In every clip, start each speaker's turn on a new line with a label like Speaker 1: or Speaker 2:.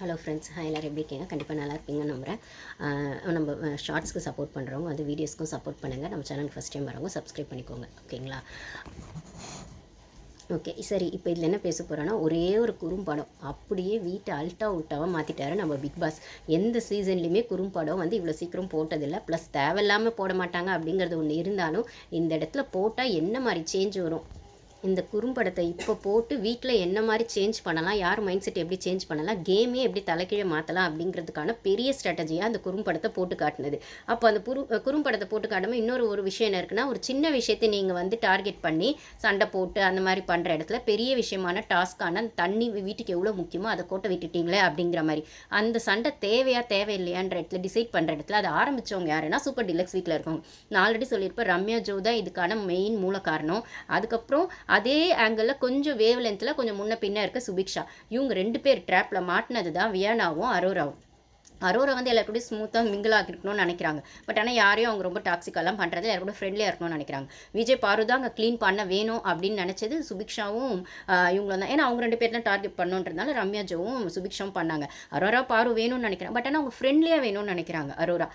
Speaker 1: Hello friends hi எல்லோரும் எப்படி இருக்கீங்க? கண்டிப்பாக நல்லா இருப்பீங்கன்னு நம்புகிறேன் நம்ம ஷார்ட்ஸ்க்கு சப்போர்ட் பண்ணுறவங்க வந்து வீடியோஸ்க்கும் சப்போர்ட் பண்ணுங்கள் நம்ம சேனலுக்கு ஃபஸ்ட் டைம் வரவங்க சப்ஸ்கிரைப் பண்ணிக்கோங்க. ஓகேங்களா ஓகே சரி. இப்போ இதில் என்ன பேச போகிறோன்னா ஒரே ஒரு குறும்படம் அப்படியே வீட்டை அல்ட்டா உல்ட்டாவாக மாற்றிட்டாரு நம்ம பிக் பாஸ் எந்த சீசன்லேயுமே குறும்படம் வந்து இவ்வளோ சீக்கிரம் போட்டதில்லை. ப்ளஸ் தேவையில்லாமல் போட மாட்டாங்க அப்படிங்கிறது ஒன்று இருந்தாலும் இந்த இடத்துல போட்டால் என்ன மாதிரி சேஞ்ச் வரும்? இந்த குறும்படத்தை இப்போ போட்டு வீட்டில் என்ன மாதிரி சேஞ்ச் பண்ணலாம் யார் மைண்ட் செட் எப்படி சேஞ்ச் பண்ணலாம் கேமே எப்படி தலைக்கீழே மாற்றலாம் அப்படிங்கிறதுக்கான பெரிய ஸ்ட்ராட்டஜியாக அந்த குறும்படத்தை போட்டு காட்டினது. அப்போ அந்த புரு குறும்படத்தை போட்டு காட்டாமல் இன்னொரு ஒரு விஷயம் என்ன இருக்குன்னா ஒரு சின்ன விஷயத்தை நீங்கள் வந்து டார்கெட் பண்ணி சண்டை போட்டு அந்த மாதிரி பண்ணுற இடத்துல பெரிய விஷயமான டாஸ்க்கான அந்த தண்ணி வீட்டுக்கு எவ்வளோ முக்கியமோ அதை கோட்டை விட்டுட்டீங்களே அப்படிங்கிற மாதிரி. அந்த சண்டை தேவையா தேவையில்லையான்ற இடத்துல டிசைட் பண்ணுற இடத்துல அதை ஆரம்பித்தவங்க யாருன்னா சூப்பர் டிலக்ஸ் வீட்டில் இருக்கவங்க. நான் ஆல்ரெடி சொல்லியிருப்பேன் ரம்யா ஜோ தான் இதுக்கான மெயின் மூல காரணம் அதுக்கப்புறம் அதே ஆங்கிளில் கொஞ்சம் வேவ் லென்த்தில் கொஞ்சம் முன்ன பின்ன இருக்க சுபிக்ஷா. இவங்க ரெண்டு பேர் ட்ராப்பில் மாட்டினது தான் வியானாவும் அரோராவும். அரோரா வந்து எல்லாருக்கூடயும் ஸ்மூத்தாக மிங்கிள் ஆகிருக்கணும்னு நினைக்கிறாங்க. பட் ஆனால் யாரையும் அவங்க ரொம்ப டாக்ஸிக்கெல்லாம் பண்ணுறது எல்லாரும் கூட ஃப்ரெண்ட்லியாக இருக்கணும்னு நினைக்கிறாங்க. விஜய் பாரு தான் அங்கே க்ளீன் பண்ண வேணும் அப்படின்னு நினச்சது சுபிக்ஷாவும் இவங்களும் தான். ஏன்னா அவங்க ரெண்டு பேர் தான் டார்கெட் பண்ணுன்றதுனால ரம்யா ஜோவும் சுபிக்ஷாவும் பண்ணாங்க. அரோரா பாரு வேணும்னு நினைக்கிறாங்க. பட் ஆனால் அவங்க ஃப்ரெண்ட்லியாக வேணும்னு நினைக்கிறாங்க அரோரா.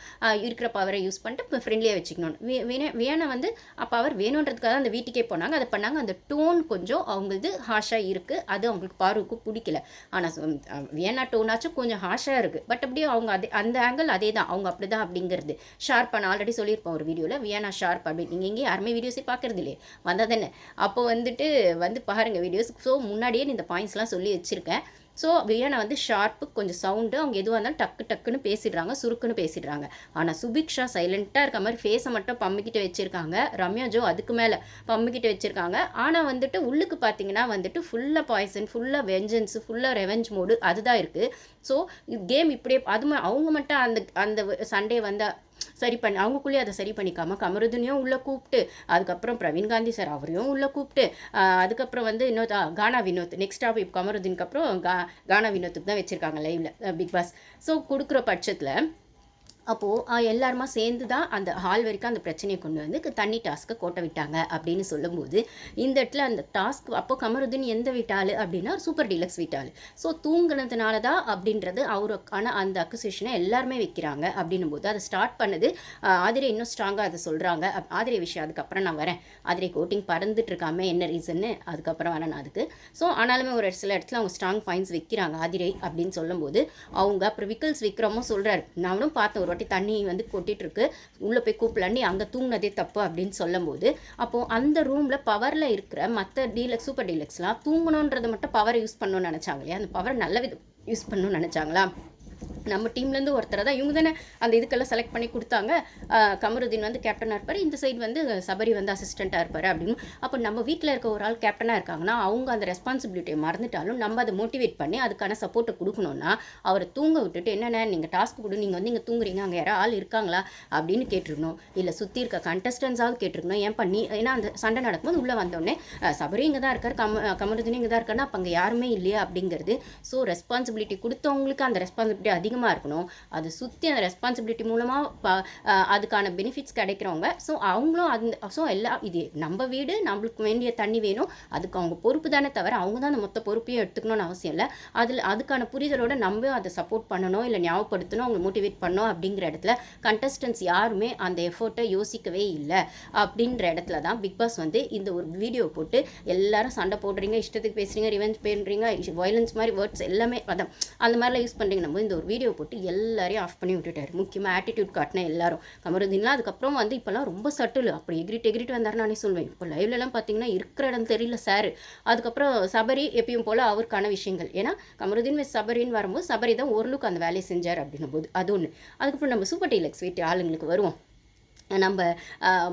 Speaker 1: இருக்கிற பவரை யூஸ் பண்ணிட்டு இப்போ ஃப்ரெண்ட்லியாக வச்சுக்கணும் வே- வேணா வந்து பவர் வேணுன்றதுக்காக அந்த வீட்டுக்கே போனாங்க. அதை பண்ணாங்க. அந்த டோன் கொஞ்சம் அவங்களது ஹாஷாக இருக்குது அது அவங்களுக்கு பாருவுக்கு பிடிக்கல. ஆனால் வேணா டோனாச்சும் கொஞ்சம் ஹாஷாக இருக்குது பட் அப்படியே அவங்க அதே அந்த ஆங்கிள் அதே தான் அவங்க அப்படி தான் அப்படிங்கிறது. ஷார்ப் நான் ஆல்ரெடி சொல்லியிருப்போம் ஒரு வீடியோவில் வியானா ஷார்ப் அப்படின்னு நீங்கள் எங்கேயும் யாருமே வீடியோஸே பார்க்குறது இல்லையே வந்தால் தானே. அப்போ வந்துட்டு வந்து பாருங்கள் வீடியோஸ் ஸோ முன்னாடியே இந்த பாயிண்ட்ஸ்லாம் சொல்லி வச்சுருக்கேன். ஸோ வியனா வந்து ஷார்ப்பு கொஞ்சம் சவுண்டு அவங்க எதுவாக இருந்தாலும் டக்கு டக்குன்னு பேசிடுறாங்க சுருக்குன்னு பேசிடுறாங்க. ஆனால் சுபிக்ஷா சைலண்ட்டாக இருக்க மாதிரி ஃபேஸை மட்டும் பம்மிக்கிட்டு வச்சுருக்காங்க. ரம்யா ஜோ அதுக்கு மேலே பம்மிக்கிட்டு வச்சுருக்காங்க. ஆனால் வந்துட்டு உள்ளுக்கு பார்த்தீங்கன்னா வந்துட்டு ஃபுல்லாக பாய்சன் ஃபுல்லாக வெஞ்சன்ஸ் ஃபுல்லாக ரெவெஞ்ச் மோடு அதுதான் இருக்குது ஸோ கேம் இப்படியே அது ம- அவங்க மட்டும் அந்த அந்த சண்டே வந்தால் சரி பண்ணி அவங்களுக்குள்ளேயே அதை சரி பண்ணிக்காம கமருதனையும் உள்ளே கூப்பிட்டு அதுக்கப்புறம் பிரவீன் காந்தி சார் அவரையும் உள்ளே கூப்பிட்டு அதுக்கப்புறம் வந்து இன்னொரு கானா வினோத் நெக்ஸ்ட் இப்போ கமருதீனுக்கு அப்புறம் கா கானா வினோத்துக்கு தான் வச்சுருக்காங்க லைவில் பிக் பாஸ். ஸோ கொடுக்குற பட்சத்தில் அப்போது எல்லாருமா சேர்ந்து தான் அந்த ஹால் வரைக்கும் அந்த பிரச்சனையை கொண்டு வந்து தண்ணி டாஸ்க்கை கோட்டை விட்டாங்க அப்படின்னு சொல்லும்போது இந்த இடத்துல அந்த டாஸ்க் அப்போ கமருதீன் எந்த வீட்டாள் அப்படின்னா சூப்பர் டீலக்ஸ் வீட்டாள். ஸோ தூங்குனதுனால தான் அப்படின்றது அவருக்கான அந்த அக்குசேஷனை எல்லாருமே வைக்கிறாங்க அப்படின்னும் போது அதை ஸ்டார்ட் பண்ணது ஆதிரை இன்னும் ஸ்ட்ராங்காக அதை சொல்கிறாங்க ஆதிரை விஷயம் அதுக்கப்புறம் நான் வரேன். ஆதிரை கோட்டிங் பறந்துட்டு இருக்காம என்ன ரீசன்னு அதுக்கப்புறம் வரேன் நான் அதுக்கு. ஸோ ஆனாலுமே ஒரு சில இடத்துல அவங்க ஸ்ட்ராங் பாயிண்ட்ஸ் வைக்கிறாங்க ஆதிரை அப்படின்னு சொல்லும்போது அவங்க அப்புறம் விக்கல்ஸ் விக்ரமும் சொல்கிறாரு நானும் பார்த்தேன் ஒரு வாட்டி தண்ணி வந்து கொட்டிகிட்ருக்கு உள்ளே போய் கூப்பிடலான்னு அங்கே தூங்கினதே தப்பு அப்படின்னு சொல்லும்போது அப்போது அந்த ரூமில் பவரில் இருக்கிற மற்ற டீலக்ஸ் சூப்பர் டீலக்ஸ்லாம் தூங்கணுன்றதை மட்டும் பவரை யூஸ் பண்ணணும்னு நினச்சாங்க இல்லையா? அந்த பவரை நல்ல விதம் யூஸ் பண்ணணும்னு நினச்சாங்களா? நம்ம டீம்லேருந்து ஒருத்தரை தான். இவங்க தானே அந்த இதுக்கெல்லாம் செலக்ட் பண்ணி கொடுத்தாங்க. கமருதீன் வந்து கேப்டனாக இருப்பார். இந்த சைடு வந்து சபரி வந்து அசிஸ்டண்ட்டாக இருப்பார் அப்படின்னு. அப்போ நம்ம வீட்டில் இருக்க ஒரு ஆள் கேப்டனாக இருக்காங்கன்னா அவங்க அந்த ரெஸ்பான்சிபிலிட்டியை மறந்துட்டாலும் நம்ம அதை மோட்டிவேட் பண்ணி அதுக்கான சப்போர்ட்டை கொடுக்கணும்னா அவரை தூங்க விட்டுட்டு என்னென்ன நீங்கள் டாஸ்க் கொடு நீங்கள் வந்து இங்கே தூங்குறீங்க அங்கே யாராவது ஆள் இருக்காங்களா அப்படின்னு கேட்டிருக்கணும். இல்லை சுற்றி இருக்க கண்டஸ்டன்ஸாவது கேட்டிருக்கணும். ஏன் பண்ணி ஏன்னா அந்த சண்டை நடக்கும்போது உள்ளே வந்தோடனே சபரி இங்கே தான் இருக்கார் கம கமருதீன் இங்கே தான் இருக்காருன்னா அப்போ அங்கே யாருமே இல்லையா அப்படிங்கிறது. ஸோ ரெஸ்பான்சிபிலிட்டி கொடுத்தவங்களுக்கு அந்த ரெஸ்பான்சிபிலிட்டி அதிகமாக இருக்கணும். அது சுற்றி அந்த ரெஸ்பான்சிபிலிட்டி மூலமாக அதுக்கான பெனிஃபிட்ஸ் கிடைக்கிறவங்க. ஸோ அவங்களும் அந்த ஸோ எல்லா இது நம்ம வீடு நம்மளுக்கு வேண்டிய தண்ணி வேணும். அதுக்கு அவங்க பொறுப்பு தானே தவிர அவங்க தான் அந்த மொத்த பொறுப்பையும் எடுத்துக்கணும்னு அவசியம் இல்லை. அதில் அதுக்கான புரிதலோட நம்ம அதை சப்போர்ட் பண்ணணும் இல்லை ஞாபகப்படுத்தணும் அவங்க மோட்டிவேட் பண்ணணும் அப்படிங்கிற இடத்துல கண்டஸ்டன்ஸ் யாருமே அந்த எஃபோர்ட்டை யோசிக்கவே இல்லை. அப்படின்ற இடத்துல தான் பிக் பாஸ் வந்து இந்த ஒரு வீடியோ போட்டு எல்லாரும் சண்டை போடுறீங்க இஷ்டத்துக்கு பேசுறீங்க ரிவெஞ்ச் பண்ணுறீங்க வயலன்ஸ் மாதிரி வேர்ட்ஸ் எல்லாமே அதான் அந்த மாதிரிலாம் யூஸ் பண்ணுறீங்க நம்ம இந்த ஒரு வீடியோ போட்டு எல்லாரையும் ஆஃப் பண்ணி விட்டுட்டார். முக்கியமாக ஆட்டிடியூட் காட்டின எல்லாரும். கமருதீன்லாம் அதுக்கப்புறம் வந்து இப்போல்லாம் ரொம்ப சட்டில். அப்படி எகிரிட்டு எகிரிட்டு வந்தாரு நானே சொல்வேன். இப்போ லைவ்லலாம் பார்த்தீங்கன்னா இருக்கிற இடம் தெரியல சார் அதுக்கப்புறம் சபரி எப்பயும் போல் அவருக்கான விஷயங்கள். ஏன்னா கமருதீன் வித் சபரின்னு வரும்போது சபரி தான் ஓரளவுக்கு அந்த வேலையை செஞ்சார் அப்படின்னும் போது அது ஒன்று அதுக்கப்புறம் நம்ம சூப்பர் டீலக்ஸ் வீட்டு ஆளுங்களுக்கு வருவோம். நம்ம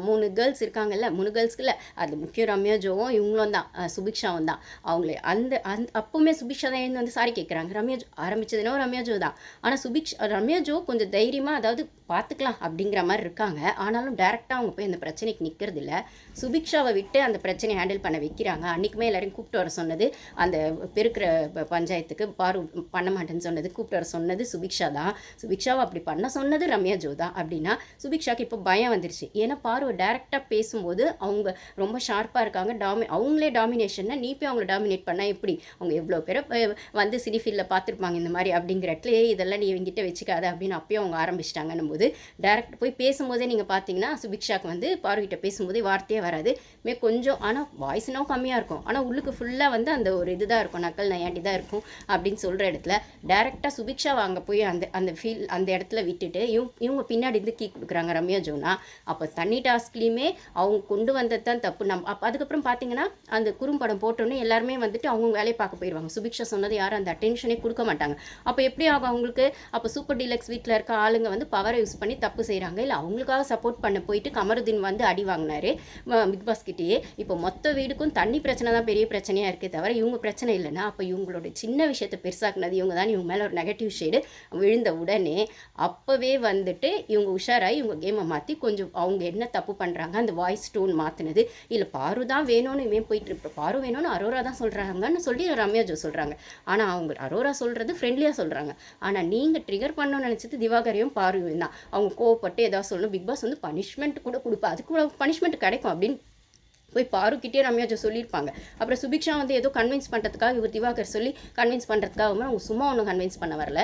Speaker 1: மூணு கேர்ள்ஸ் இருக்காங்கல்ல மூணு கேர்ள்ஸ்க்குல அது முக்கியம் ரம்யா ஜோவும் இவங்களும் தான் சுபிக்ஷாவும் தான். அவங்களே அந்த அந்த அப்போவுமே சுபிக்ஷா தான் எழுந்து வந்து சாரி கேட்குறாங்க ரம்யா ஜோ ஆரம்பித்ததுனோ ரம்யா ஜோ தான். ஆனால் சுபிக்ஷ் ரம்யா ஜோ கொஞ்சம் தைரியமாக அதாவது பார்த்துக்கலாம் அப்படிங்கிற மாதிரி இருக்காங்க. ஆனாலும் டேரெக்டாக அவங்க போய் அந்த பிரச்சனைக்கு நிற்கிறது இல்லை. சுபிக்ஷாவை விட்டு அந்த பிரச்சனையை ஹேண்டில் பண்ண வைக்கிறாங்க. அன்றைக்குமே எல்லாரையும் கூப்பிட்டு வர சொன்னது அந்த பெருக்கிற ப- பஞ்சாயத்துக்கு பாரு பண்ண மாட்டேன்னு சொன்னது கூப்பிட்டு வர சொன்னது சுபிக்ஷா தான். சுபிக்ஷாவை அப்படி பண்ண சொன்னது ரம்யா ஜோ தான். அப்படின்னா சுபிக்ஷாக்கு இப்போ பயம் பயம் வந்துருச்சு. ஏன்னா பாரு டேரெக்டாக பேசும்போது அவங்க ரொம்ப ஷார்ப்பாக இருக்காங்க. டாமி அவங்களே டாமினேஷன்னா நீ போய் அவங்கள டாமினேட் பண்ணால் எப்படி? அவங்க எவ்வளோ பேரை வந்து சினி ஃபீல்டில் பார்த்துருப்பாங்க இந்த மாதிரி அப்படிங்கிற இடத்துல இதெல்லாம் நீ இவங்கிட்ட வச்சுக்காத அப்படின்னு அப்பயும் அவங்க ஆரம்பிச்சிட்டாங்கன்னும் போது டேரக்ட் போய் பேசும்போதே நீங்கள் பார்த்தீங்கன்னா சுபிக்ஷாக்கு வந்து பார்வகிட்ட பேசும்போதே வார்த்தையே வராது. மே கொஞ்சம் ஆனால் வாய்ஸ்னாவும் கம்மியாக இருக்கும். ஆனால் உள்ளுக்கு ஃபுல்லாக வந்து அந்த ஒரு இதுதான் இருக்கும். நக்கல் நையாண்டி தான் இருக்கும் அப்படின்னு சொல்கிற இடத்துல டேரெக்டாக சுபிக்ஷா அங்கே போய் அந்த அந்த ஃபீல் அந்த இடத்துல விட்டுட்டு இவங்க இவங்க பின்னாடி இருந்து கீ கொடுக்குறாங்க ரம்யா ஜோனா. அப்போ தண்ணி டாஸ்க்லேயுமே அவங்க கொண்டு வந்தது தான் தப்பு. நம்ம அப்போ அதுக்கப்புறம் பார்த்தீங்கன்னா அந்த குறும்படம் போட்டோன்னே எல்லாருமே வந்துட்டு அவங்க வேலையை பார்க்க போயிடுவாங்க சுபிக்ஷா சொன்னது யாரும் அந்த அட்டென்ஷனே கொடுக்க மாட்டாங்க. அப்போ எப்படி ஆகும் அவங்களுக்கு? அப்போ சூப்பர் டீலக்ஸ் வீட்டில் இருக்க ஆளுங்க வந்து பவரை யூஸ் பண்ணி தப்பு செய்கிறாங்க இல்லை அவங்களுக்காக சப்போர்ட் பண்ண போயிட்டு கமருதீன் வந்து அடி வாங்கினாரு பிக் பாஸ் கிட்டேயே. இப்போ மொத்த வீடுக்கும் தண்ணி பிரச்சனை தான் பெரிய பிரச்சனையாக இருக்கே தவிர இவங்க பிரச்சனை இல்லைன்னா அப்போ இவங்களோட சின்ன விஷயத்தை பெருசாக்குனது இவங்க தான். இவங்க மேலே ஒரு நெகட்டிவ் ஷேடு விழுந்த உடனே அப்போவே வந்துட்டு இவங்க உஷாராகி இவங்க கேமை மாற்றி கொஞ்சம் அவங்க என்ன தப்பு பண்ணுறாங்க அந்த வாய்ஸ் டோன் மாற்றினது இல்லை பாரு தான் வேணும்னு இவன் போயிட்டு இருப்ப பாரு வேணும்னு அரோரா தான் சொல்கிறாங்கன்னு சொல்லி ரம்யா ஜோ சொல்கிறாங்க ஆனால் அவங்க அரோரா சொல்கிறது ஃப்ரெண்ட்லியாக சொல்கிறாங்க ஆனால் நீங்கள் ட்ரிகர் பண்ணணும்னு நினச்சது திவாகரையும் பாருவையும் தான். அவங்க கோவப்பட்டு ஏதாவது சொல்லணும். பிக் பாஸ் வந்து பனிஷ்மெண்ட் கூட கொடுப்பா. அதுக்கு கூட பனிஷ்மெண்ட் கிடைக்கும் அப்படின்னு போய் பாருக்கிட்டே ரம்யாஜா சொல்லியிருப்பாங்க. அப்புறம் சுபிக்ஷா வந்து ஏதோ கன்வின்ஸ் பண்ணுறதுக்காக இவர் திவாகர் சொல்லி கன்வின்ஸ் பண்ணுறதுக்காக அவங்க சும்மா ஒன்றும் கன்வின்ஸ் பண்ண வரல.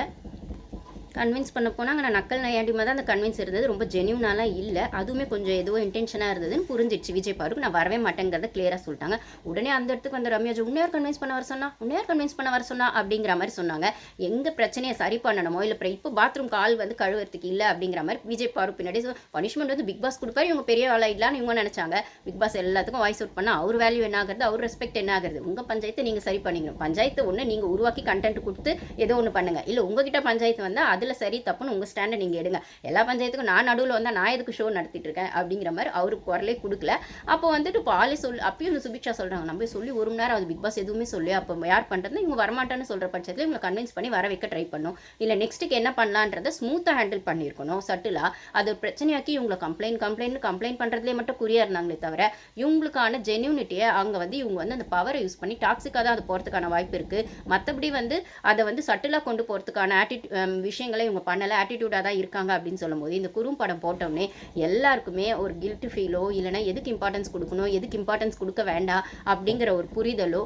Speaker 1: கன்வின்ஸ் பண்ண போனால் அங்கே நக்கல் நையாண்டிமா தான் அந்த கன்வின்ஸ் இருந்தது. ரொம்ப ஜென்யூனாலாம் இல்லை. அதுவுமே கொஞ்சம் ஏதோ இன்டென்ஷனாக இருந்ததுன்னு புரிஞ்சிடுச்சு விஜய் பாருக்கு. நான் வரவே மாட்டேங்கிறத கிளியராக சொல்லிட்டாங்க. உடனே அந்த இடத்துக்கு வந்து ரம்யாஜ் உன்னையார் கன்வின்ஸ் பண்ண வர சொன்னா? உன்னையார் கன்வின்ஸ் பண்ண வர சொன்னா? அப்படிங்கிற மாதிரி சொன்னாங்க. எங்கள் பிரச்சனையை சரி பண்ணணுமோ? இல்லை இப்போ பாத்ரூம் கால் வந்து கழுவுறதுக்கு இல்லை அப்படிங்கிற மாதிரி விஜய் பாரு பின்னாடி. பனிஷ்மெண்ட் வந்து பிக் பாஸ் கொடுப்பாரு. இவங்க பெரிய ஆளாயிடலான்னு இவங்க நினச்சாங்க. பிக் பாஸ் எல்லாத்துக்கும் வாய்ஸ் அவுட் பண்ணால் அவர் வேல்யூ என்ன ஆகுறது? அவர் ரெஸ்பெக்ட் என்ன ஆகுறது? உங்கள் பஞ்சாயத்தை நீங்கள் சரி பண்ணிக்கணும். பஞ்சாயத்து ஒன்று நீங்கள் உருவாக்கி கண்டென்ட் கொடுத்து ஏதோ ஒன்று பண்ணுங்கள் இல்லை உங்ககிட்ட பஞ்சாயத்து வந்தால் அதில் சரி தப்புன்னு உங்கள் ஸ்டாண்டை நீங்கள் எடுங்க. எல்லா பஞ்சாயத்துக்கும் நான் நடுவில் வந்தால் நான் எதுக்கு ஷோ நடத்திட்டு இருக்கேன் அப்படிங்கிற மாதிரி அவருக்கு குரலே கொடுக்கல. அப்போ வந்துட்டு பாலி சொல் அப்பயும் சுபிக்ஷா சொல்கிறாங்க நம்ம சொல்லி ஒரு மணி நேரம் அது பிக் பாஸ் எதுவுமே சொல்லி அப்போ யார் பண்ணுறது இவங்க வரமாட்டேன்னு சொல்கிற பட்சத்தில் இவங்களை கன்வின்ஸ் பண்ணி வர வைக்க ட்ரை பண்ணும். இல்லை நெக்ஸ்ட்டுக்கு என்ன பண்ணலான்றதை ஸ்மூத்தாக ஹேண்டில் பண்ணியிருக்கணும். சட்டிலாக அது ஒரு பிரச்சனையாக்கி இவங்களை கம்ப்ளைண்ட் கம்ப்ளைண்ட் கம்ப்ளைண்ட் பண்ணுறதுலேயே மட்டும் குறியாக இருந்தாங்களே தவிர இவங்களுக்கான ஜென்யூனிட்டியை அங்கே வந்து இவங்க வந்து அந்த பவரை யூஸ் பண்ணி டாக்ஸிக்காக தான் அது போகிறதுக்கான வாய்ப்பு இருக்குது மற்றபடி வந்து அதை வந்து சட்டிலாக கொண்டு போகிறதுக்கான ஆட்டிட் விஷயம் இவங்க பண்ணலை ஆட்டிடியூடாக தான் இருக்காங்க அப்படின்னு சொல்லும்போது இந்த குறும்படம் போட்டோடனே எல்லாருக்குமே ஒரு கில்ட் ஃபீலோ இல்லைனா எதுக்கு இம்பார்ட்டன்ஸ் கொடுக்கணும் எதுக்கு இம்பார்ட்டன்ஸ் கொடுக்க வேண்டாம் அப்படிங்கிற ஒரு புரிதலோ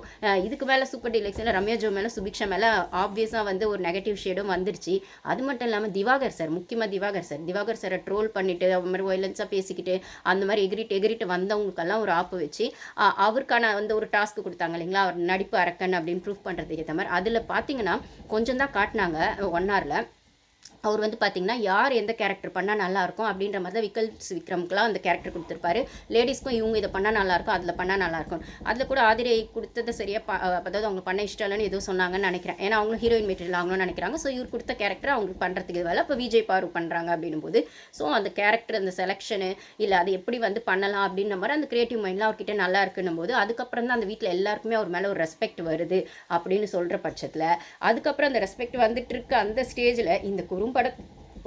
Speaker 1: இதுக்கு மேலே சூப்பர் டீலக்ஸில் ரம்யா ஜோ மேலே சுபிக்ஷா மேலே ஆப்வியஸாக வந்து ஒரு நெகட்டிவ் ஷேடும் வந்துருச்சு. அது மட்டும் இல்லாமல் திவாகர் சார் முக்கியமாக திவாகர் சார் திவாகர் சாரை ட்ரோல் பண்ணிட்டு அவர் மாதிரி வயலன்ஸாக பேசிக்கிட்டு அந்த மாதிரி எகிரிட்டு எகிரிட்டு வந்தவங்களுக்கெல்லாம் ஒரு ஆப்பு வச்சு அவருக்கான வந்து ஒரு டாஸ்க் கொடுத்தாங்க இல்லைங்களா? அவர் நடிப்பு அரக்கன் அப்படின்னு ப்ரூஃப் பண்ணுறதுக்கு ஏற்ற மாதிரி. அதில் பார்த்தீங்கன்னா கொஞ்சம் தான் காட்டினாங்க ஒன் ஹவரில் அவர் வந்து பார்த்தீங்கன்னா யார் எந்த கேரக்டர் பண்ணால் நல்லாயிருக்கும் அப்படின்ற மாதிரி தான் விக்கல்ஸ் விக்ரம்க்குலாம் அந்த கேரக்டர் கொடுத்துருப்பாரு. லேடிஸ்க்கும் இவங்க இதை பண்ணால் நல்லாயிருக்கும் அதில் பண்ணால் நல்லாயிருக்கும் அதில் கூட ஆதிரை கொடுத்ததை சரியாக ப அதாவது அவங்க பண்ண இஷ்டம் இல்லைன்னு ஏதோ சொன்னாங்கன்னு நினைக்கிறேன். ஏன்னா அவங்களும் ஹீரோயின் மெட்டீரியல் ஆகணும்னு நினைக்கிறாங்க. ஸோ இவர் கொடுத்த கேரக்டர் அவங்களுக்கு பண்ணுறதுக்கு வேலை. இப்போ விஜய் பாரு பண்ணுறாங்க அப்படின்னும் போது ஸோ அந்த கேரக்டர் அந்த செலெக்ஷனு இல்லை அது எப்படி வந்து பண்ணலாம் அப்படின்ற மாதிரி அந்த கிரியேட்டிவ் மைண்ட்லாம் அவர்கிட்ட நல்லா இருக்குன்னும் போது அதுக்கப்புறம் தான் அந்த வீட்டில் எல்லாருக்குமே அவர் மேலே ஒரு ரெஸ்பெக்ட் வருது அப்படின்னு சொல்கிற பட்சத்தில் அதுக்கப்புறம் அந்த ரெஸ்பெக்ட் வந்துட்டு இருக்க அந்த ஸ்டேஜில் இந்த குறும்பட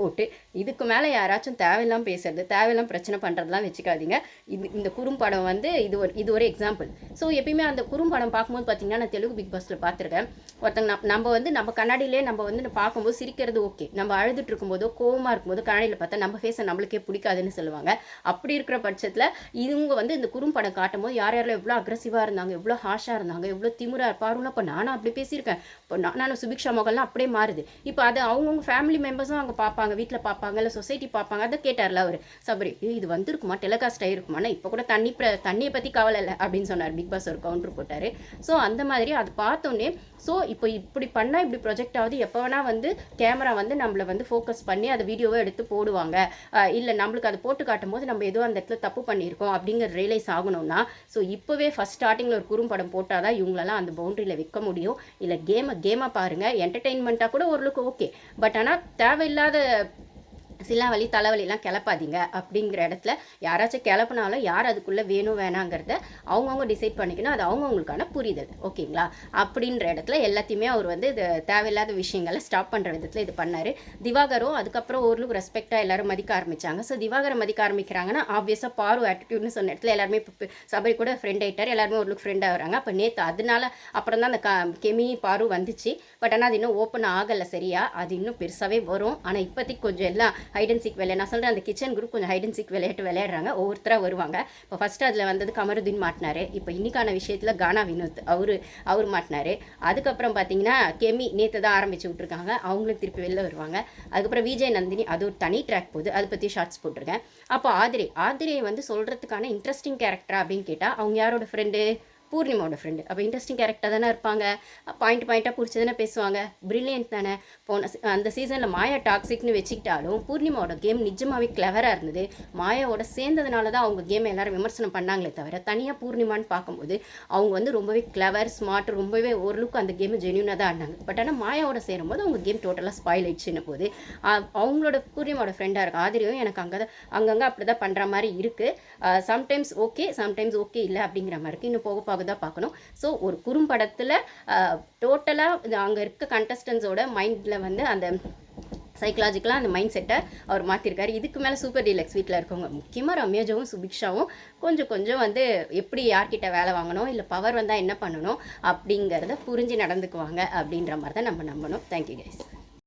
Speaker 1: போட்டு இதுக்கு மேலே யாராச்சும் தேவையில்லாம பேசுறது தேவையில்லாம் பிரச்சனை பண்ணுறதுலாம் வச்சுக்காதீங்க. இது இந்த குறும்படம் வந்து இது ஒரு இது ஒரு எக்ஸாம்பிள் ஸோ எப்பயுமே அந்த குறும்படம் பார்க்கும்போது பார்த்தீங்கன்னா நான் தெலுங்கு பிக் பாஸில் பார்த்துருக்கேன் ஒருத்தங்க நம்ம வந்து நம்ம கண்ணாடியிலே நம்ம வந்து பார்க்கும்போது சிரிக்கிறது ஓகே நம்ம அழுதுட்டு இருக்கும்போதோ கோவமாக இருக்கும்போது கண்ணாடியில் பார்த்தா நம்ம ஃபேஸை நம்மளுக்கே பிடிக்காதுன்னு சொல்லுவாங்க. அப்படி இருக்கிற பட்சத்தில் இவங்க வந்து இந்த குறும்படம் காட்டும் போது யார் யாரெல்லாம் எவ்வளோ அக்ரஸிவாக இருந்தாங்க எவ்வளோ ஹாஷாக இருந்தாங்க எவ்வளோ திமுறா இருப்பாருன்னு இப்போ நானும் அப்படி பேசியிருக்கேன். இப்போ நான் நானும் சுபிக்ஷா மகள்லாம் அப்படியே மாறுது. இப்போ அது அவங்கவுங்க ஃபேமிலி மெம்பர்ஸும் அங்கே பார்ப்பாங்க. வீட்டில் பார்ப்பாங்க இல்லை சொசைட்டி பார்ப்பாங்க அதை கேட்டார்ல அவர். சபரி இது வந்திருக்குமா? டெலிகாஸ்ட் ஆகிருக்குமானா இப்போ கூட தண்ணி பிர தண்ணியை பற்றி கவலை இல்லை அப்படின்னு சொன்னார். பிக் பாஸ் ஒரு கவுண்டர் போட்டார். ஸோ அந்த மாதிரி அது பார்த்தோன்னே ஸோ இப்போ இப்படி பண்ணால் இப்படி ப்ரொஜெக்ட் ஆகுது. எப்போ வேணால் வந்து கேமரா வந்து நம்மளை வந்து ஃபோக்கஸ் பண்ணி அதை வீடியோவை எடுத்து போடுவாங்க. இல்லை நம்மளுக்கு அதை போட்டு காட்டும் போது நம்ம ஏதோ அந்த இடத்துல தப்பு பண்ணியிருக்கோம் அப்படிங்கிற ரியலைஸ் ஆகணும்னா ஸோ இப்போவே ஃபஸ்ட் ஸ்டார்டிங்கில் ஒரு குறும்படம் போட்டால் தான் இவங்களெல்லாம் அந்த பவுண்டரியில் விற்க முடியும். இல்லை கேமை கேமை பாருங்கள் என்டர்டெயின்மெண்ட்டாக கூட ஓரளவுக்கு ஓகே பட் ஆனால் தேவையில்லாத சிலாவலி தலைவலிலாம் கிளப்பாதீங்க அப்படிங்கிற இடத்துல யாராச்சும் கிளப்புனாலும் யார் அதுக்குள்ளே வேணும் வேணாங்கிறத அவங்கவுங்க டிசைட் பண்ணிக்கணும். அது அவங்கவுங்களுக்கான புரிதல். ஓகேங்களா? அப்படின்ற இடத்துல எல்லாத்தையுமே அவர் வந்து இது தேவையில்லாத விஷயங்களை ஸ்டாப் பண்ணுற விதத்தில் இது பண்ணார். திவாகரும் அதுக்கப்புறம் ஓரளவுக்கு ரெஸ்பெக்டாக எல்லாரும் மதிக்க ஆரம்பிச்சாங்க. ஸோ திவாகரை மதிக்க ஆரம்பிக்கிறாங்கன்னா ஆப்வியஸாக பாரு ஆட்டிடியூட்னு சொன்ன இடத்துல எல்லாருமே இப்போ சபரி கூட ஃப்ரெண்ட் ஆகிட்டார் எல்லாருமே ஓரளவுக்கு ஃப்ரெண்டாக வராங்க அப்போ நேற்று அதனால அப்புறம் தான் அந்த க கெமி பாரு வந்துச்சு. பட் ஆனால் அது இன்னும் ஓப்பன் ஆகலை சரியா? அது இன்னும் பெருசாகவே வரும். ஆனால் இப்போதைக்கு கொஞ்சம் எல்லாம் ஹைடன் அண்ட் சீக் விளையாட நான் சொல்கிறேன் அந்த கிச்சன் குரூப் கொஞ்சம் ஹைடன் அண்ட் சீக் விளையாட்டு விளையாடுறாங்க. ஒவ்வொருத்தராக வருவாங்க. இப்போ ஃபஸ்ட்டு அதில் வந்தது கமருதீன் மாட்டினாரு. இப்போ இன்னைக்கான விஷயத்தில் கானா வினோத் அவர் அவர் மாட்டினாரு. அதுக்கப்புறம் பார்த்தீங்கன்னா கெமி நேற்று தான் ஆரம்பித்து விட்ருக்காங்க அவங்களும் திருப்பி வெளில வருவாங்க. அதுக்கப்புறம் விஜய் நந்தினி அது ஒரு தனி ட்ராக் போகுது. அதை பற்றி ஷார்ட்ஸ் போட்டிருக்கேன். அப்போ ஆதிரை ஆதிரையை வந்து சொல்கிறதுக்கான இன்ட்ரெஸ்டிங் கேரக்டரா அப்படின்னு கேட்டால் அவங்க யாரோட ஃப்ரெண்டு பூர்ணிமாவோட ஃப்ரெண்டு அப்போ இன்ட்ரெஸ்டிங் கேரக்டர் தானே இருப்பாங்க. பாயிண்ட் பாயிண்ட்டாக பிடிச்சி தானே பேசுவாங்க. ப்ரில்லியன்ட் தானே. போன அந்த சீசனில் மாயா டாக்ஸிக்னு வச்சுக்கிட்டாலும் பூர்ணிமாவோட கேம் நிஜமாவே கிளவராக இருந்தது. மாயாவோட சேர்ந்ததுனால தான் அவங்க கேம் எல்லாரும் விமர்சனம் பண்ணாங்களே தவிர தனியாக பூர்ணிமான்னு பார்க்கும்போது அவங்க வந்து ரொம்பவே கிளவர் ஸ்மார்ட் ரொம்பவே ஓரளவுக்கு அந்த கேம் ஜென்யூனாக தான் ஆடினாங்க. பட் ஆனால் மாயாவோட சேரும்போது அவங்க கேம் டோட்டலாக ஸ்பாயில் ஆயிடுச்சுன்னு போது அவங்களோட பூர்ணிமாவோட ஃப்ரெண்டாக இருக்கும் ஆதிரியும் எனக்கு அங்கே தான் அங்கங்கே அப்படி தான் பண்ணுற மாதிரி இருக்குது சம்டைம்ஸ் ஓகே சம்டைம்ஸ் ஓகே இல்லை அப்படிங்கிற மாதிரி இருக்குது இன்னும் போக போக தான் பார்க்கணும். ஸோ ஒரு குறும்படத்தில் டோட்டலாக அங்கே இருக்க கண்டஸ்டன்ஸோட மைண்டில் வந்து அந்த சைக்கலாஜிக்கலாக அந்த மைண்ட் செட்டை அவர் மாற்றிருக்காரு இதுக்கு மேலே சூப்பர் டீலக்ஸ் வீட்டில் இருக்கவங்க முக்கியமாக ரம்யாஜாவும் சுபிக்ஷாவும் கொஞ்சம் கொஞ்சம் வந்து எப்படி யார்கிட்ட வேலை வாங்கணும் இல்லை பவர் வந்தால் என்ன பண்ணணும் அப்படிங்கிறத புரிஞ்சு நடந்துக்குவாங்க அப்படின்ற மாதிரி தான் நம்ம நம்பணும். Thank you guys